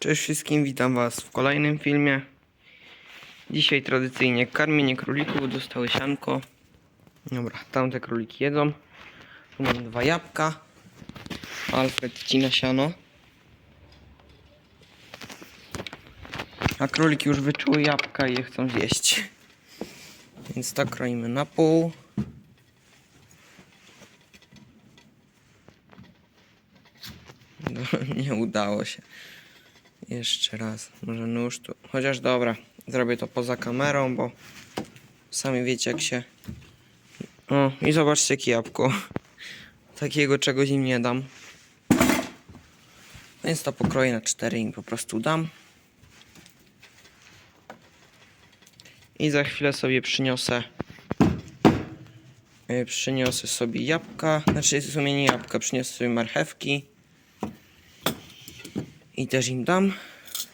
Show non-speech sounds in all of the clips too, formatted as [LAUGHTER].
Cześć wszystkim, witam was w kolejnym filmie. Dzisiaj tradycyjnie karmienie królików, dostały sianko. Dobra, tamte króliki jedzą. Tu mam dwa jabłka. Alfred wcina siano. A króliki już wyczuły jabłka i je chcą zjeść. Więc tak kroimy na pół. No, [LAUGHS] nie udało się. Jeszcze raz. Może nóż tu. Chociaż dobra, zrobię to poza kamerą, bo sami wiecie jak się. O, i zobaczcie jakie jabłko. [LAUGHS] Takiego czegoś im nie dam. Więc to pokroję na cztery i po prostu dam. I za chwilę sobie przyniosę. e, Przyniosę sobie jabłka. Znaczy w sumie nie jabłka, przyniosę sobie marchewki. I też im dam,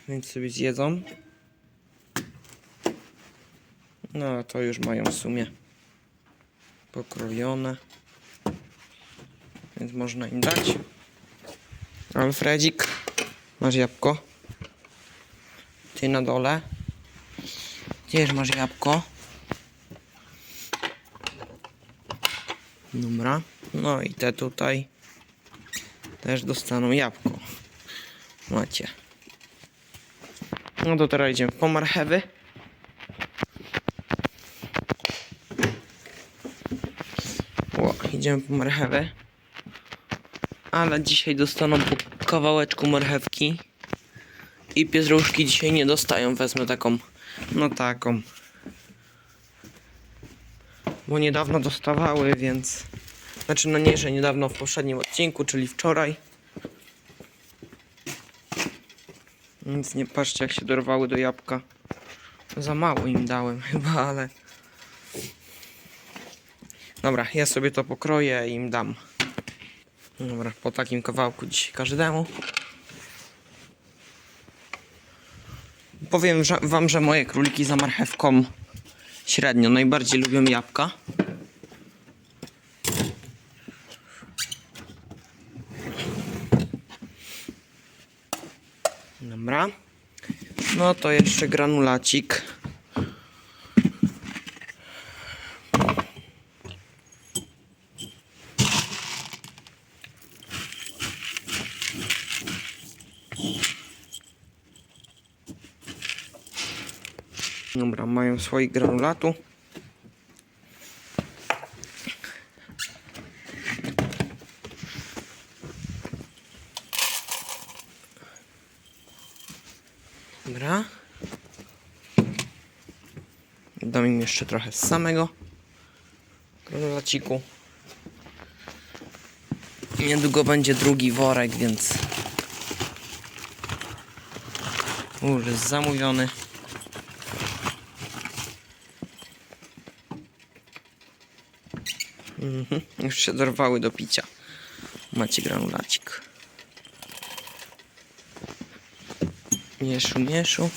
więc sobie zjedzą. No, to już mają w sumie pokrojone. Więc można im dać. Alfredzik, masz jabłko. Ty na dole. Gdzież masz jabłko? Dobra. No i te tutaj też dostaną jabłko. Macie. No to teraz idziemy po marchewy. O, idziemy po marchewę. Ale dzisiaj dostaną po kawałeczku marchewki. I piezruszki dzisiaj nie dostają. Wezmę taką, no taką. Bo niedawno dostawały, więc... Znaczy, no nie, że niedawno w poprzednim odcinku, czyli wczoraj. Nic nie patrzcie jak się dorwały do jabłka. Za mało im dałem [LAUGHS] chyba, ale. Dobra, ja sobie to pokroję i im dam. Dobra, po takim kawałku dzisiaj każdemu. Powiem wam, że moje króliki za marchewką średnio najbardziej lubią jabłka. Dobra. No to jeszcze granulacik. Dobra, mają swoich granulatu. Dobra. Dam im jeszcze trochę z samego granulaciku. Niedługo będzie drugi worek, więc już jest zamówiony. Mhm, już się dorwały do picia. Macie granulacik. Mieszu, mieszu.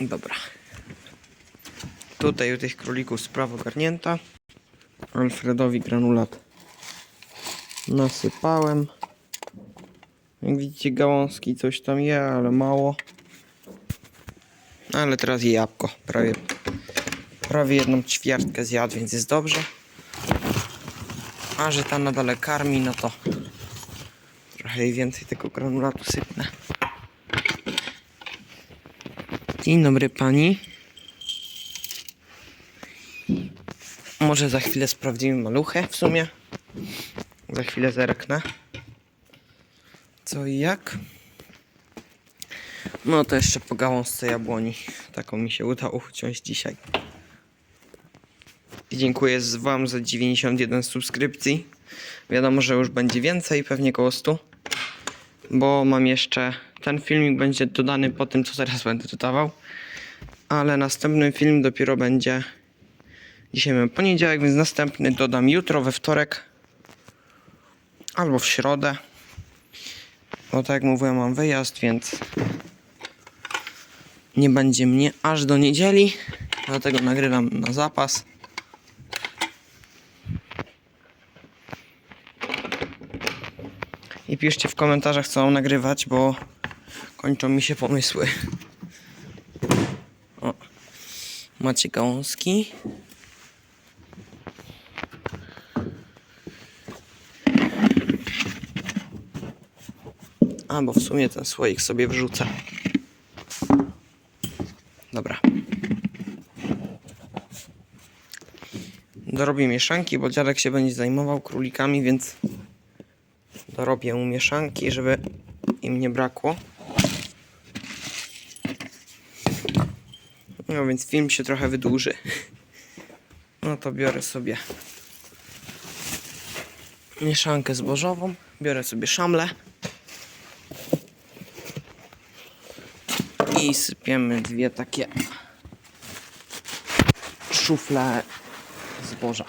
Dobra. Tutaj u tych królików sprawa ogarnięta. Alfredowi granulat nasypałem. Jak widzicie gałązki coś tam je, ale mało. Ale teraz je jabłko. Prawie, prawie jedną ćwiartkę zjadł, więc jest dobrze. A że ta nadal karmi, no to trochę więcej tego granulatu sypnę. Dzień dobry pani. Może za chwilę sprawdzimy maluchę w sumie. Za chwilę zerknę. Co i jak? No to jeszcze po gałązce jabłoni. Taką mi się udało uciąć dzisiaj. I dziękuję z wam za 91 subskrypcji. Wiadomo, że już będzie więcej, pewnie koło 100. Bo mam jeszcze... Ten filmik będzie dodany po tym, co zaraz będę dodawał. Ale następny film dopiero będzie... Dzisiaj mamy poniedziałek, więc następny dodam jutro, we wtorek. Albo w środę. Bo tak jak mówiłem, mam wyjazd, więc nie będzie mnie aż do niedzieli. Dlatego nagrywam na zapas. I piszcie w komentarzach, co mam nagrywać, bo kończą mi się pomysły. O, macie gałązki. A, bo w sumie ten słoik sobie wrzucę. Dobra. Dorobię mieszanki, bo dziadek się będzie zajmował królikami, więc dorobię mieszanki, żeby im nie brakło. No więc film się trochę wydłuży. No to biorę sobie mieszankę zbożową, biorę sobie szamlę i sypiemy dwie takie szufle zboża.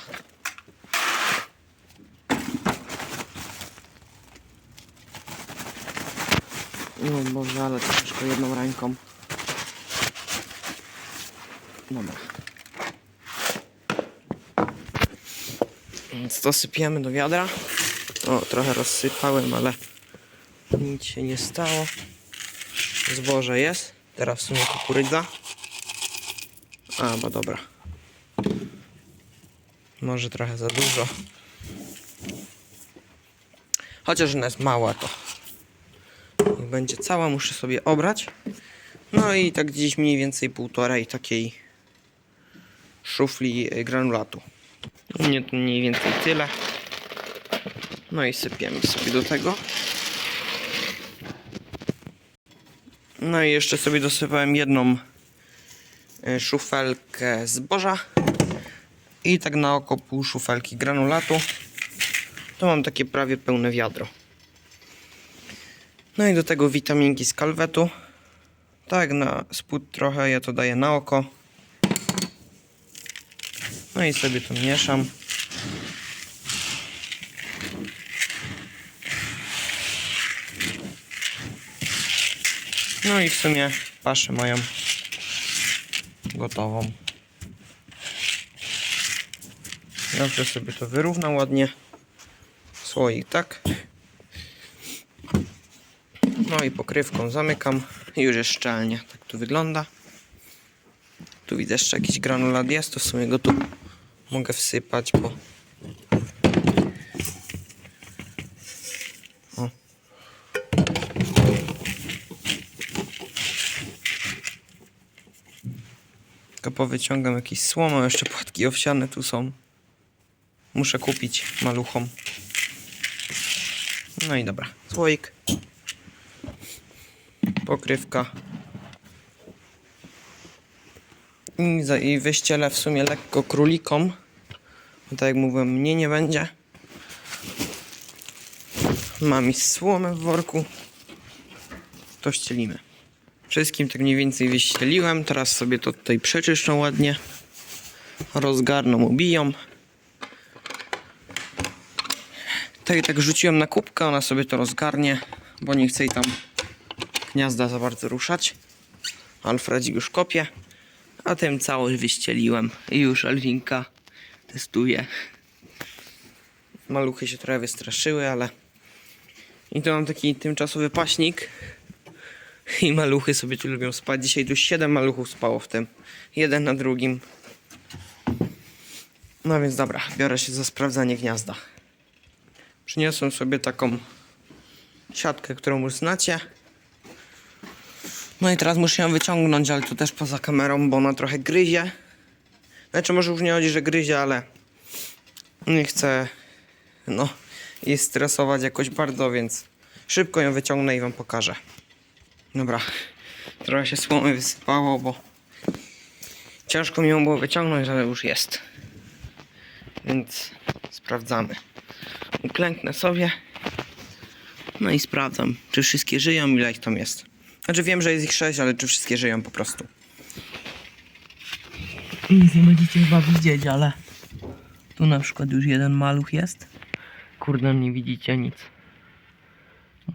No Boże, ale ciężko jedną ręką. Dobra. Więc to sypiemy do wiadra. O, trochę rozsypałem, ale nic się nie stało. Zboże jest. Teraz w sumie kukurydza. A, bo dobra. Może trochę za dużo. Chociaż ona jest mała, to będzie cała. Muszę sobie obrać. No i tak gdzieś mniej więcej półtorej takiej szufli y, granulatu. Mnie to mniej więcej tyle. No i sypiemy sobie do tego. No i jeszcze sobie dosypałem jedną y, szufelkę zboża i tak na oko pół szufelki granulatu. To mam takie prawie pełne wiadro. No i do tego witaminki z kalwetu. Tak na spód trochę ja to daję na oko. No i sobie to mieszam. No i w sumie paszę mają gotową. Dobrze sobie to wyrównam ładnie. Słoik, tak? No i pokrywką zamykam. Już jest szczelnie. Tak tu wygląda. Tu widzę jeszcze jakiś granulat jest, to w sumie go tu mogę wsypać, bo... O. Tylko powyciągam jakieś słomo, jeszcze płatki owsiane tu są. Muszę kupić maluchom. No i dobra, słoik. Pokrywka. I, I wyścielę w sumie lekko królikom. Bo tak jak mówiłem, mnie nie będzie. Mam i słomę w worku. To ścielimy. Wszystkim tak mniej więcej wyścieliłem. Teraz sobie to tutaj przeczyszczą ładnie. Rozgarną, ubiją. Tak i tak rzuciłem na kubkę, ona sobie to rozgarnie, bo nie chce jej tam gniazda za bardzo ruszać. Alfredzik już kopie. A tym całość wyścieliłem. I już Alwinka testuje. Maluchy się trochę wystraszyły, ale... I tu mam taki tymczasowy paśnik. I maluchy sobie tu lubią spać. Dzisiaj tu 7 maluchów spało w tym. Jeden na drugim. No więc dobra, biorę się za sprawdzanie gniazda. Przyniosłem sobie taką siatkę, którą już znacie. No i teraz muszę ją wyciągnąć, ale to też poza kamerą, bo ona trochę gryzie. Znaczy może już nie chodzi, że gryzie, ale nie chcę no jej stresować jakoś bardzo, więc szybko ją wyciągnę i wam pokażę. Dobra, trochę się słomy wysypało, bo ciężko mi ją było wyciągnąć, ale już jest. Więc sprawdzamy. Uklęknę sobie. No i sprawdzam, czy wszystkie żyją, ile ich tam jest. Znaczy wiem, że jest ich 6, ale czy wszystkie żyją po prostu. Nic nie będziecie chyba widzieć, ale tu na przykład już jeden maluch jest. Kurde, nie widzicie nic.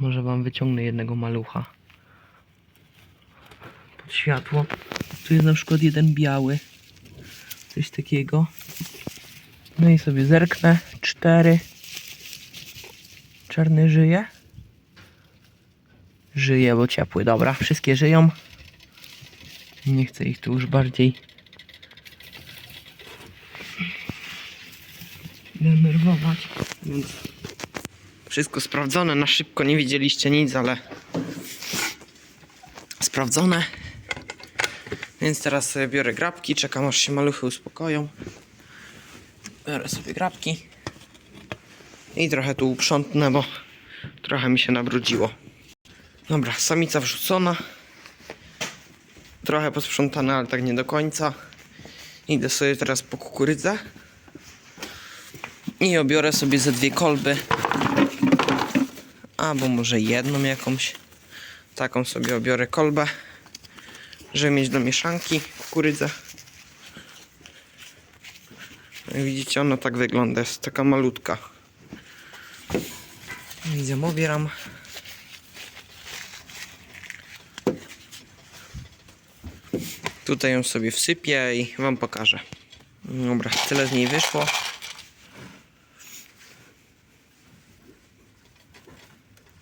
Może wam wyciągnę jednego malucha. Pod światło. Tu jest na przykład jeden biały. Coś takiego. No i sobie zerknę. Cztery. Czarny żyje. Żyje, bo ciepły. Dobra, wszystkie żyją. Nie chcę ich tu już bardziej denerwować. Więc wszystko sprawdzone na szybko. Nie widzieliście nic, ale sprawdzone. Więc teraz sobie biorę grabki, czekam aż się maluchy uspokoją. Biorę sobie grabki. I trochę tu uprzątnę, bo trochę mi się nabrudziło. Dobra, samica wrzucona. Trochę posprzątane, ale tak nie do końca. Idę sobie teraz po kukurydzę. I obiorę sobie ze dwie kolby. Albo może jedną jakąś. Taką sobie obiorę kolbę. Żeby mieć do mieszanki kukurydzę. Widzicie, ona tak wygląda. Jest taka malutka. Widzę, obieram. Tutaj ją sobie wsypię i wam pokażę. Dobra, tyle z niej wyszło.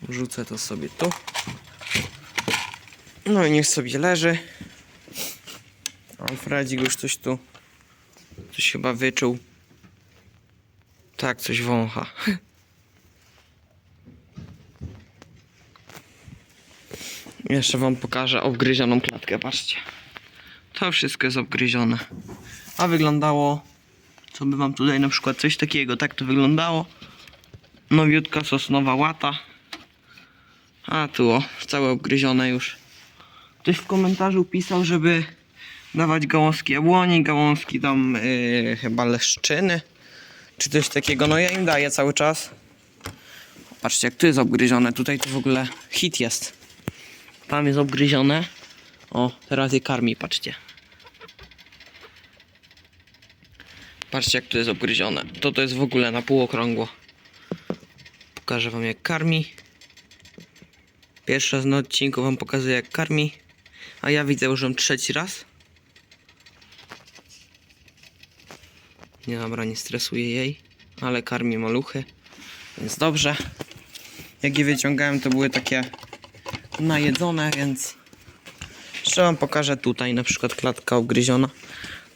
Wrzucę to sobie tu. No i niech sobie leży. Alfredzik już coś tu. Coś chyba wyczuł. Tak, coś wącha. [LAUGHS] Jeszcze wam pokażę obgryzioną klatkę, patrzcie. To wszystko jest obgryzione. A wyglądało, co by wam tutaj na przykład coś takiego, tak to wyglądało. Nowiutka sosnowa łata. A tu o, całe obgryzione już. Ktoś w komentarzu pisał, żeby dawać gałązki jabłoni, gałązki tam yy, chyba leszczyny, czy coś takiego. No ja im daję cały czas. Patrzcie jak tu jest obgryzione, tutaj to w ogóle hit jest. Tam jest obgryzione. O, teraz je karmi, patrzcie. Patrzcie jak tu jest obgryzione. To to jest w ogóle na pół okrągło. Pokażę wam jak karmi. Pierwszy raz na odcinku wam pokazuję jak karmi. A ja widzę już ją trzeci raz. Nie dobra, nie stresuję jej. Ale karmi maluchy. Więc dobrze. Jak je wyciągałem to były takie najedzone, więc jeszcze wam pokażę tutaj na przykład klatka obgryziona.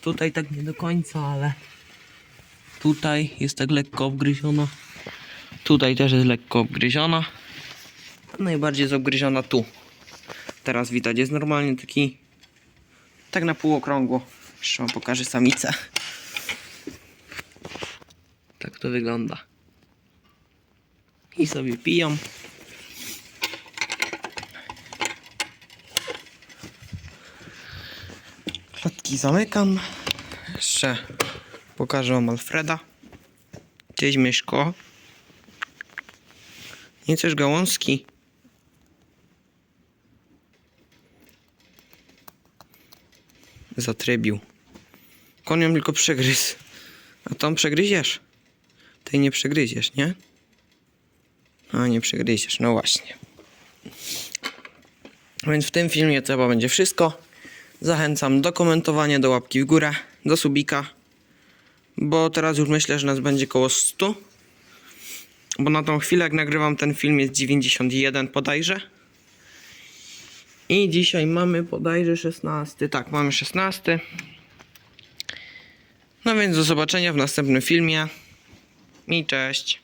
Tutaj tak nie do końca, ale tutaj jest tak lekko obgryziona. Tutaj też jest lekko obgryziona. Najbardziej jest tu. Teraz widać, jest normalnie taki tak na pół okrągło. Jeszcze wam pokażę samicę. Tak to wygląda. I sobie piją. Klatki zamykam. Jeszcze pokażę wam Alfreda. Gdzieś Myszko. Nie chcesz gałązki? Zatrybił. Konią tylko przegryzł. A tą przegryziesz? Tej nie przegryziesz, nie? A nie przegryziesz, no właśnie. Więc w tym filmie to chyba będzie wszystko. Zachęcam do komentowania, do łapki w górę, do subika. Bo teraz już myślę, że nas będzie koło 100. Bo na tą chwilę, jak nagrywam ten film, jest 91 bodajże. I dzisiaj mamy bodajże 16. Tak, mamy 16. No więc do zobaczenia w następnym filmie. I cześć.